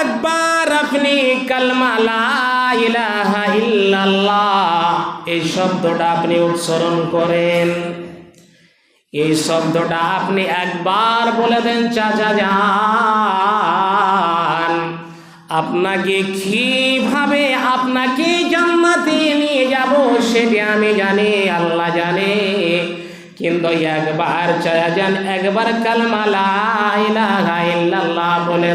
একবার আপনি কালমা লা ইলাহা ইল্লাল্লাহ, এই শব্দটা আপনি উচ্চারণ করেন। এই শব্দটা আপনি একবার বলে দেন চাচা যান আপনাকে কীভাবে আপনাকে জান্নাতে নিয়ে যাব সেটি আমি জানি, আল্লাহ জানে। কিন্তু একবার চাচা যান, একবার কালমা বলে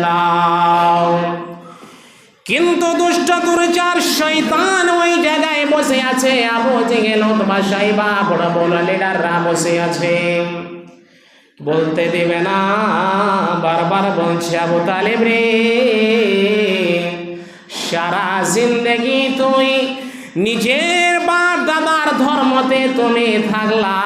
কিন্তু দুষ্ট দুর্চার শৈতান ওই জায়গায় বসে আছে, আবু জেগেল অথবা সাইবা, বড় বড় লিডাররা বসে আছে। বলতে দেবে না, বারবার বলছে আবু তালেব রে, সারা জিন্দগি তুই নিজের বাপ দাদার ধর্মতে তুমি থাকলা।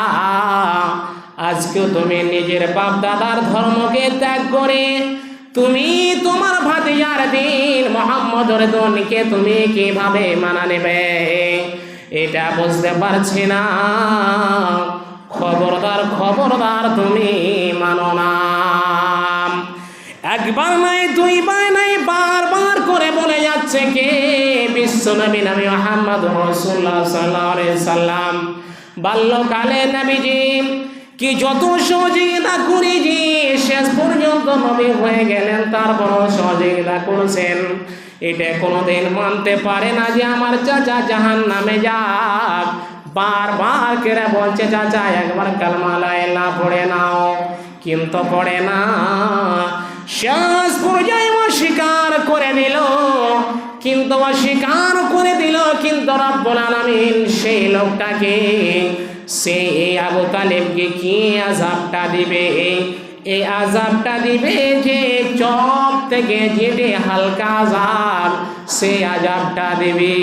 আজকেও তুমি নিজের বাপ দাদার ধর্মকে ত্যাগ করে তুমি তোমার ভাতিজার দিন মোহাম্মদর দনকে তুমি কীভাবে মানা নেবে? এটা বুঝতে পারছি না। খবরদার খবরদার তুমি মানো না। একবার নাই, দুইবার নাই, বারবার করে বলে যাচ্ছে কে? বিশ্ব নবী নবী মোহাম্মদ রসুল্লাহ সাল্লাহ সাল্লাম। বাল্যকালে নবীজি কি যত সহযোগিতা করেছি শেষ পর্যন্ত নবী হয়ে গেলেন তারপর সহযোগিতা করেছেন। এটা কোনোদিন মানতে পারে না যে আমার চাচা জাহান নামে যাক। বারবার কেরা বলছে, চাচা, একবার কালমা লাইলা পড়ে নাও। কিন্তু পড়ে না। শেষ পর্যায়ে অস্বীকার করে নিল। কিন্তু অস্বীকার করে দিল, কিন্তু রব্বুল আলামিন সেই লোকটাকে সে এই আবু তালেবকে কি আজাবটা দিবে? এই আজাবটা দিবে যে চপ থেকে যেটে হালকা আজাব, সে আজাবটা দেবে।